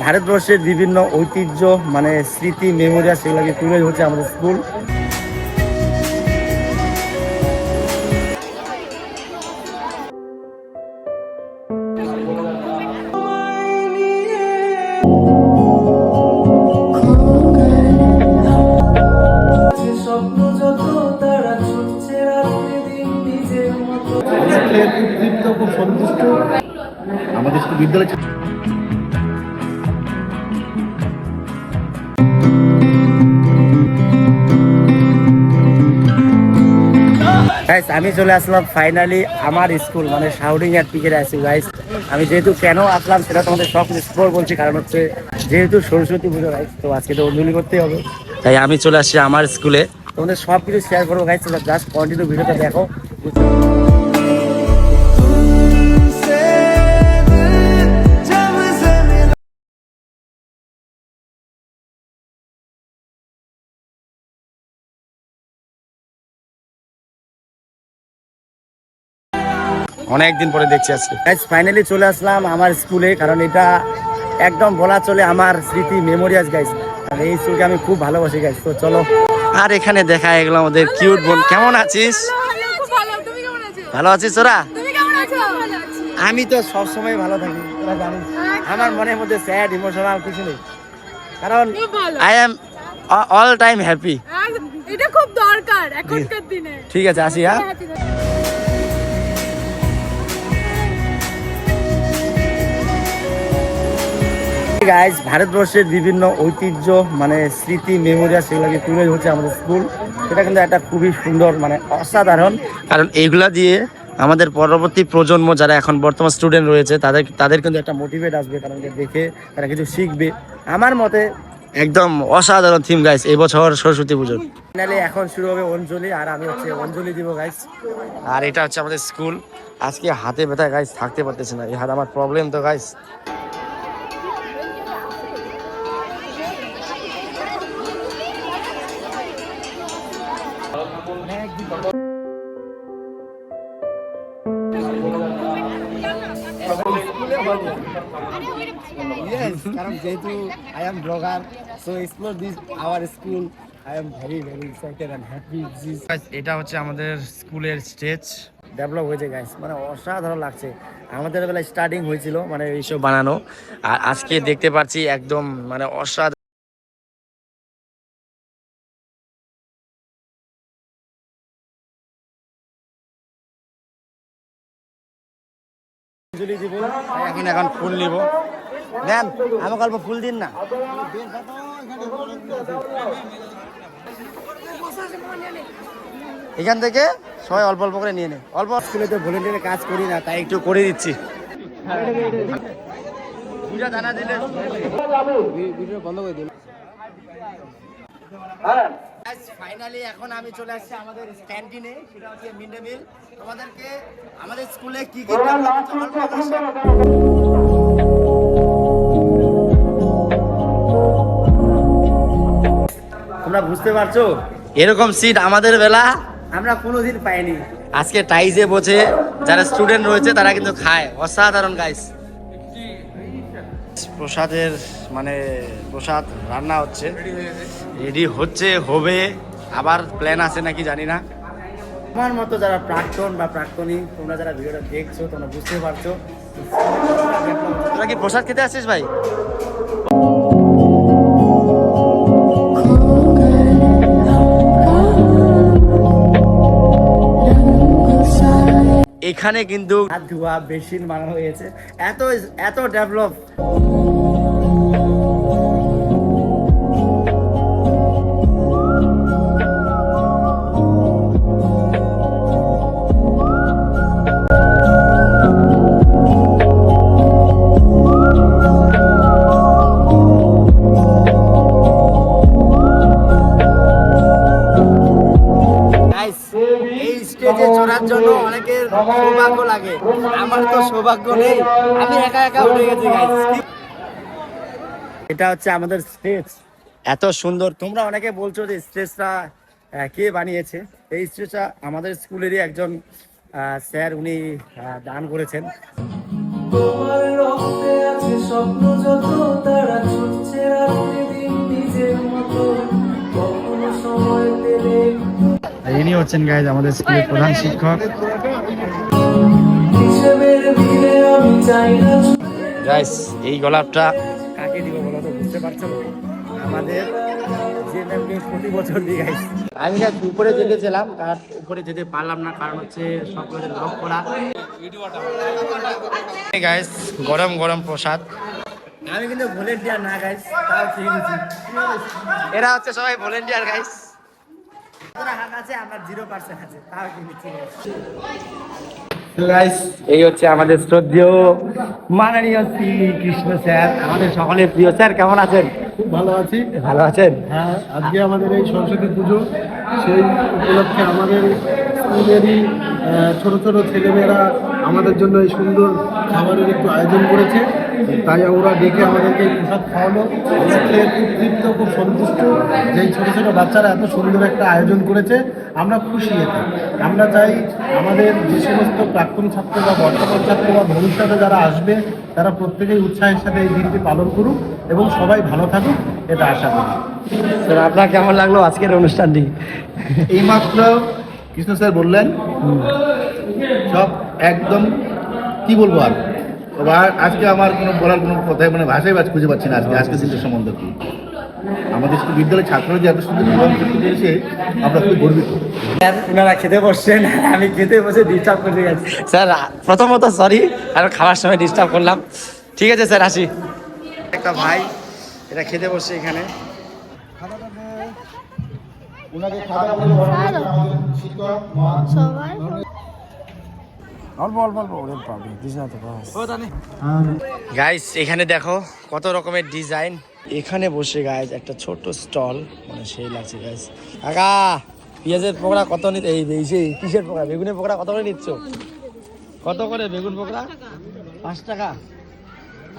ভারতবর্ষের বিভিন্ন ঐতিহ্য মানে স্মৃতি মেমোরিয়া সেগুলোকে তুলে হচ্ছে আমাদের স্কুল আমাদের স্কুল বিদ্যালয় গাইস আমি চলে আসলাম ফাইনালি আমার স্কুল মানে শাউডিং এর পিকে আছি। গাইস আমি যেহেতু কেন আসলাম সেটা তোমাদের সব স্পোর বলছি, কারণ হচ্ছে যেহেতু সরস্বতী পুজো গাইস তো আজকে তো অঞ্জলি করতেই হবে। তাই আমি চলে আসছি আমার স্কুলে। তোমাদের সব কিছু শেয়ার করব গাইস তোমরা জাস্ট কন্টিনিউ ভিডিওটা দেখো। অনেক দিন পরে দেখছি আজকে। ফাইনালি চলে আসলাম আমার স্কুলে কারণ এটা একদম বলা চলে আমার স্মৃতি মেমোরিয়াস গাইস আর এই স্কুলকে আমি খুব ভালোবাসি গাইস তো চলো। আর এখানে দেখা এগুলো আমাদের কিউট বোন। কেমন আছিস? ভালো, খুব ভালো। তুমি কেমন আছো? ভালো আছিস তোরা? তুমি কেমন আছো? ভালো আছি। আমি তো সব সময় ভালো থাকি জানিস। আমার মনের মধ্যে স্যাড ইমোশনাল কিছু নেই। কারণ I am all time happy এটা খুব দরকার এখনকার দিনে। ঠিক আছে আসি হ্যাঁ? গাইজ ভারতবর্ষের বিভিন্ন ঐতিহ্য মানে স্মৃতি মেমোরিয়া সেগুলোকে তুলে হচ্ছে আমাদের স্কুল সেটা কিন্তু একটা খুবই সুন্দর মানে অসাধারণ। কারণ এইগুলা দিয়ে আমাদের পরবর্তী প্রজন্ম যারা এখন বর্তমান স্টুডেন্ট রয়েছে, তাদের তাদের কিন্তু একটা মোটিভেট আসবে, কারণ দেখে তারা কিছু শিখবে। আমার মতে একদম অসাধারণ থিম গাইস এই বছর সরস্বতী পুজোর। ফাইনালি এখন শুরু হবে অঞ্জলি, আর আমি হচ্ছে অঞ্জলি দিব গাইস আর এটা হচ্ছে আমাদের স্কুল আজকে হাতে ব্যথা গাইস থাকতে পারতেছে না। এই হাত আমার প্রবলেম তো গাইস Yes, কারণ যেহেতু I am blogger, so explore this our school. I am very very excited and happy. This. এটা হচ্ছে আমাদের স্কুলের স্টেজ। ডেভেলপ হয়েছে গাইস মানে অসাধারণ লাগছে। আমাদের বেলায় স্টার্টিং হয়েছিল মানে এইসব বানানো। আর আজকে দেখতে পাচ্ছি একদম মানে অসাধারণ। অঞ্জলি দিব। এখন এখন ফুল নিব। দেন আমাকে অল্প ফুল দিন না। এখান থেকে সবাই অল্প অল্প করে নিয়ে নে। অল্প স্কুলে তো ভলেন্টিয়ারে কাজ করি না তাই একটু করে দিচ্ছি। দুটা দানা দিলে ফাইনালি এখন আমি চলে আসছি আমাদের ক্যান্টিনে সেটা হচ্ছে মিড ডে মিল। তোমাদেরকে আমাদের স্কুলে কি কি তোমরা বুঝতে পারছ? এরকম সিট আমাদের বেলা। আমরা কোনোদিন পাইনি। আজকে টাইজে বসে যারা স্টুডেন্ট রয়েছে তারা কিন্তু খায়। অসাধারণ গাইস প্রসাদের মানে প্রসাদ রান্না হচ্ছে। রেডি হচ্ছে হবে। আবার প্ল্যান আছে নাকি জানি না। আমার মতো যারা প্রাক্তন বা প্রাক্তনী তোমরা যারা ভিডিওটা দেখছ তোমরা বুঝতে পারছ। তোরা কি প্রসাদ খেতে আসিস ভাই? এখানে কিন্তু ধোয়া মেশিন বানানো হয়েছে। এত এত ডেভেলপ অনেকের সৌভাগ্য লাগে। আমার তো সৌভাগ্য নেই। আমি একা একা উঠে গেছি এটা হচ্ছে আমাদের স্টেজ। এত সুন্দর। তোমরা অনেকে বলছো যে স্টেজটা কে বানিয়েছে? এই স্টেজটা আমাদের স্কুলেরই একজন স্যার উনি আহ, দান করেছেন। তোমার রক্তে আছে স্বপ্ন যত তারা ছুটছে রাত্রি দিন নিজের মতো। কখনো সময় পেলে ইনি হচ্ছেন গাইজ আমাদের স্কুলের প্রধান শিক্ষক। গাইস এই গোলাপটা কাকে দিব বলো তো? বুঝতে পারছ আমাদের যে প্রতি বছর দিই গাইস আমি গাইস উপরে যেতেছিলাম আর উপরে যেতে পারলাম না কারণ হচ্ছে সকলের লক করা। গাইস গরম গরম প্রসাদ। আমি কিন্তু ভলেন্টিয়ার না গাইস তাও খেয়ে এরা হচ্ছে সবাই ভলেন্টিয়ার গাইস হাত আছে আমার জিরো পার্সেন্ট আছে তাও খেয়ে নিচ্ছি। এই হচ্ছে আমাদের শ্রদ্ধেয় মাননীয় শ্রী কৃষ্ণ স্যার। আমাদের সকলের প্রিয় স্যার কেমন আছেন? খুব ভালো আছি। ভালো আছেন? হ্যাঁ আজকে আমাদের এই সরস্বতী পুজো সেই উপলক্ষে আমাদের স্কুলেরই ছোট ছোট ছেলেমেয়েরা আমাদের জন্য এই সুন্দর খাবারের একটু আয়োজন করেছে। তাই ওরা ডেকে আমাদেরকে প্রসাদ খাওয়ালো। আমরা খেয়ে খুব তৃপ্ত খুব সন্তুষ্ট। যে এই ছোটো ছোটো বাচ্চারা এত সুন্দর একটা আয়োজন করেছে আমরা খুশি এতে। আমরা চাই আমাদের যে সমস্ত প্রাক্তন ছাত্র বা বর্তমান ছাত্র বা ভবিষ্যতে যারা আসবে তারা প্রত্যেকেই উৎসাহের সাথে এই দিনটি পালন করুক এবং সবাই ভালো থাকুক এটা আশা করি। স্যার আপনার কেমন লাগল আজকের অনুষ্ঠানটি? এইমাত্র কৃষ্ণ স্যার বললেন সব একদম কি বলব আর? আজকে আমার কোনো বলার কোনো কথাই মানে ভাষাই বাজ খুঁজে পাচ্ছি না আজকে। আজকে দিনটা সম্বন্ধে কি? আমাদের স্কুল বিদ্যালয়ের ছাত্ররা যে এত সুন্দর প্রোগ্রাম করতে পেরেছে আমরা খুব গর্বিত। স্যার ওনারা খেতে বসছেন আমি খেতে বসে ডিস্টার্ব করতে গেছি স্যার প্রথমত সরি আর খাওয়ার সময় ডিস্টার্ব করলাম। ঠিক আছে স্যার আসি। একটা ভাই এটা খেতে বসছে এখানে। সবাই অল্প অল্প অল্প ওদের পাবি দিস না তো গাইস এখানে দেখো কত রকমের ডিজাইন এখানে বসে গাইস একটা ছোট স্টল মানে সেই লাগছে গাইস কাকা পেঁয়াজের পকোড়া কত নিতে এই সেই কিসের পকোড়া? বেগুনের পকোড়া কত করে নিচ্ছ? কত করে বেগুন পকোড়া? পাঁচ টাকা।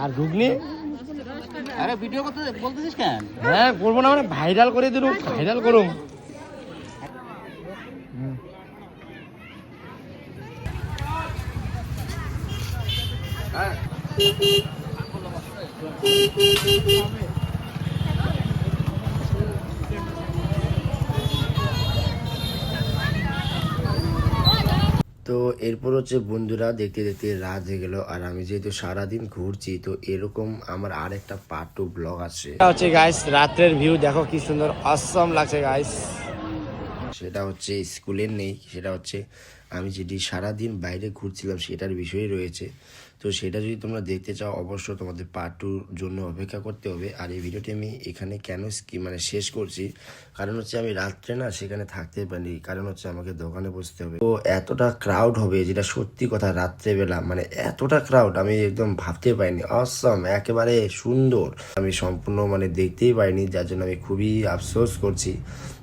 আর ঘুগনি? আরে ভিডিও করতে বলতেছিস কেন? হ্যাঁ করব না মানে ভাইরাল করে দিলুম ভাইরাল করুম। তো এরপর হচ্ছে বন্ধুরা দেখতে দেখতে রাত হয়ে গেল আর আমি যেহেতু সারাদিন ঘুরছি তো এরকম আমার আরেকটা পার্ট টু ব্লগ আছে হচ্ছে গাইস রাত্রের ভিউ দেখো কি সুন্দর অসম লাগছে গাইস সেটা হচ্ছে স্কুলের নেই সেটা হচ্ছে আমি যেটি সারাদিন বাইরে ঘুরছিলাম সেটার বিষয় রয়েছে। তো সেটা যদি তোমরা দেখতে চাও অবশ্য তোমাদের পার্ট টুর জন্য অপেক্ষা করতে হবে। আর এই ভিডিওটি আমি এখানে কেন স্কি মানে শেষ করছি, কারণ হচ্ছে আমি রাত্রে না সেখানে থাকতে পারি কারণ হচ্ছে আমাকে দোকানে বসতে হবে। তো এতটা ক্রাউড হবে যেটা সত্যি কথা রাত্রেবেলা মানে এতটা ক্রাউড আমি একদম ভাবতে পারিনি। অসম একেবারে সুন্দর। আমি সম্পূর্ণ মানে দেখতেই পাইনি যার জন্য আমি খুবই আফসোস করছি।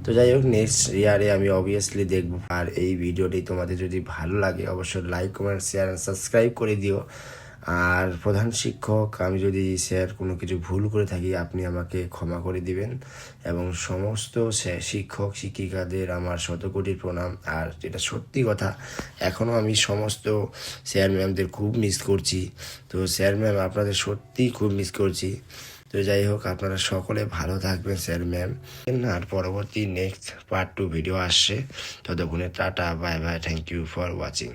তো যাই হোক নেক্সট ইয়ারে আমি অবভিয়াসলি দেখব। আর এই ভিডিওটি তোমাদের যদি ভালো লাগে, অবশ্যই like comment share and subscribe করে দিও। আর প্রধান শিক্ষক, আমি যদি স্যার কোনো কিছু ভুল করে থাকি, আপনি আমাকে ক্ষমা করে দিবেন। এবং সমস্ত শিক্ষক, শিক্ষিকাদের আমার শতকোটি প্রণাম। আর যেটা সত্যি কথা, এখনও আমি সমস্ত স্যার ম্যামদের খুব মিস করছি। তো স্যার ম্যাম আপনাদের সত্যিই খুব মিস করছি। তো যাই হোক, আপনারা সকলে ভালো থাকবেন, স্যার, ম্যাম। আর পরবর্তী নেক্সট পার্ট টু ভিডিও আসছে। ততক্ষণে tata bye bye thank you for watching